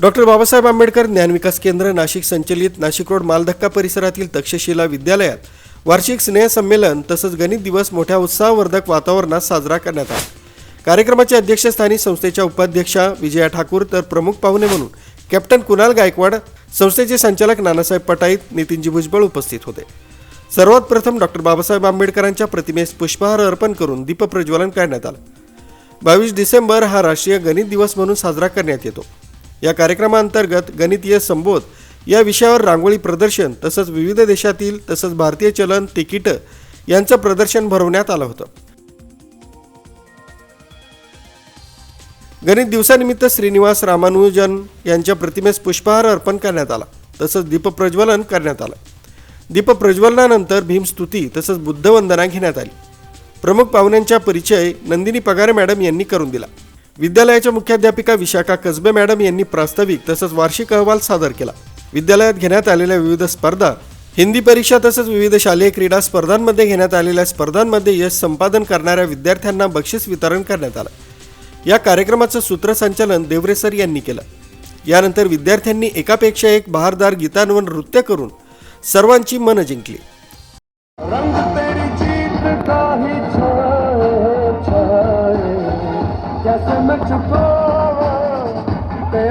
Doctor Babasaheb Ambedkar ज्ञानविकास केंद्र नाशिक संचलित Nashik road Maldhakka परिसरातील तक्षशिला विद्यालयात वार्षिक स्नेहसंमेलन तसंच गणित दिवस मोठ्या उत्साहवर्धक वातावरणात साजरा करण्यात आला. कार्यक्रमाच्या अध्यक्षस्थानी संस्थेच्या उपाध्यक्षा विजया ठाकूर तर प्रमुख पाहुणे म्हणून कॅप्टन कुणाल गायकवाड संस्थेचे संचालक नानासाहेब पटाईत नितीनजी भुजबळ उपस्थित होते. सर्वात प्रथम डॉक्टर बाबासाहेब आंबेडकरांच्या प्रतिमेस पुष्पहार अर्पण करून दीपप्रज्वलन करण्यात आलं. बावीस डिसेंबर हा राष्ट्रीय गणित दिवस म्हणून साजरा करण्यात येतो. या कार्यक्रमाअंतर्गत गणितीय संबोध या विषयावर रांगोळी प्रदर्शन तसंच विविध देशातील तसंच भारतीय चलन तिकीटं यांचं प्रदर्शन भरवण्यात आलं होतं. गणित दिवसानिमित्त श्रीनिवास रामानुजन यांच्या प्रतिमेस पुष्पहार अर्पण करण्यात आला तसंच दीपप्रज्वलन करण्यात आलं. दीपप्रज्वलनानंतर भीमस्तुती तसंच बुद्धवंदना घेण्यात आली. प्रमुख पाहुण्यांचा परिचय नंदिनी पगारे मॅडम यांनी करून दिला. विद्यालयाच्या मुख्याध्यापिका विशाखा कसबे मॅडम यांनी प्रास्ताविक तसंच वार्षिक अहवाल सादर केला. विद्यालयात घेण्यात आलेल्या विविध स्पर्धा हिंदी परीक्षा तसंच विविध शालेय क्रीडा स्पर्धांमध्ये घेण्यात आलेल्या स्पर्धांमध्ये यश संपादन करणाऱ्या विद्यार्थ्यांना बक्षीस वितरण करण्यात आलं. या कार्यक्रमाचं सूत्रसंचालन देवरे सर यांनी केलं. यानंतर विद्यार्थ्यांनी एकापेक्षा एक बहारदार गीतांवर नृत्य करून सर्वांची मनं जिंकली.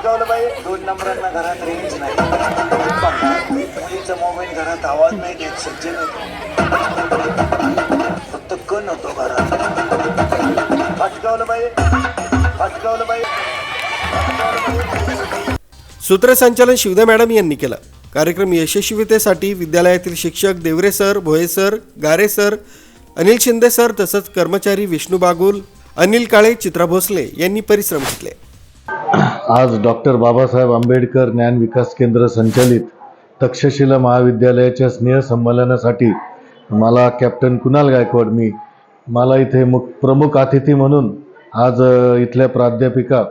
अटकावलं पाहिजे दोन नंबरांना घरात रेंज नाही. मुलीचा मोबाईल घरात आवाज नाही देत सज्जन फक्त कण होतो घरात. अटकावलं पाहिजे अटकावलं पाहिजे सूत्रसंचालन शिवदा मॅडम यांनी केलं. कार्यक्रम यशस्वीतेसाठी विद्यालयातील शिक्षक Devare sir Bhoye sir Gare sir Anil Shinde sir तसंच कर्मचारी विष्णू बागुल अनिल काळे चित्रा भोसले यांनी परिश्रम घेतले. आज डॉक्टर बाबासाहेब आंबेडकर ज्ञान विकास केंद्र संचालित तक्षशिला महाविद्यालयाच्या स्नेहसंमेलनासाठी मला कॅप्टन कुणाल गायकवाड मी. मला इथे मुख प्रमुख अतिथी म्हणून आज इथल्या प्राध्यापिका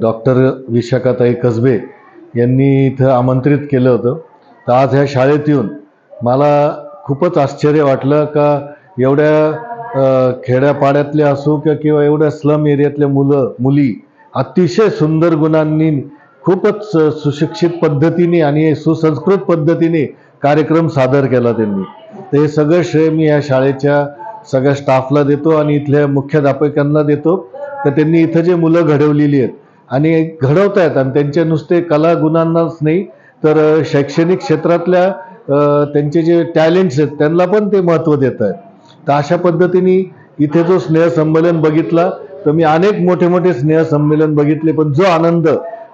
डॉक्टर विशाखाताई कसबे यांनी इथं आमंत्रित केलं होतं. तर आज ह्या शाळेत येऊन मला खूपच आश्चर्य वाटलं का एवढ्या खेड्यापाड्यातले असो किंवा किंवा एवढ्या स्लम एरियातल्या मुलं मुली अतिशय सुंदर गुणांनी खूपच सुशिक्षित पद्धतीने आणि सुसंस्कृत पद्धतीने कार्यक्रम सादर केला त्यांनी. तर हे सगळं श्रेय मी या शाळेच्या सगळ्या स्टाफला देतो आणि इथल्या मुख्याध्यापकांना देतो. तर त्यांनी इथं जे मुलं घडवलेली आहेत आणि घडवत आहेत आणि त्यांचे नुसते कला गुणांनाच नाही तर शैक्षणिक क्षेत्रातल्या त्यांचे जे टॅलेंट्स आहेत त्यांना पण ते महत्त्व देत आहेत. तर अशा पद्धतीने इथे जो स्नेहसंमेलन बघितला तर मी अनेक मोठे मोठे स्नेहसंमेलन बघितले पण जो आनंद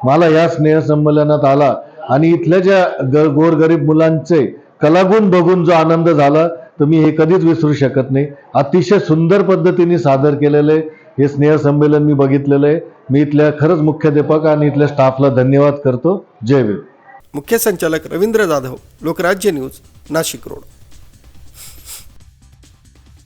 मला या स्नेहसंमेलनात आला आणि इथल्या ज्या ग गोरगरीब मुलांचे कलागुण बघून जो आनंद झाला तर मी हे कधीच विसरू शकत नाही. अतिशय सुंदर पद्धतीने सादर केलेलं आहे हे स्नेहसंमेलन मी बघितलेलं आहे. मी इथल्या खरंच मुख्याध्यापक आणि इथल्या स्टाफला धन्यवाद करतो. जय वेव मुख्य संचालक रवींद्र जाधव लोकराज्य न्यूज नाशिक रोड.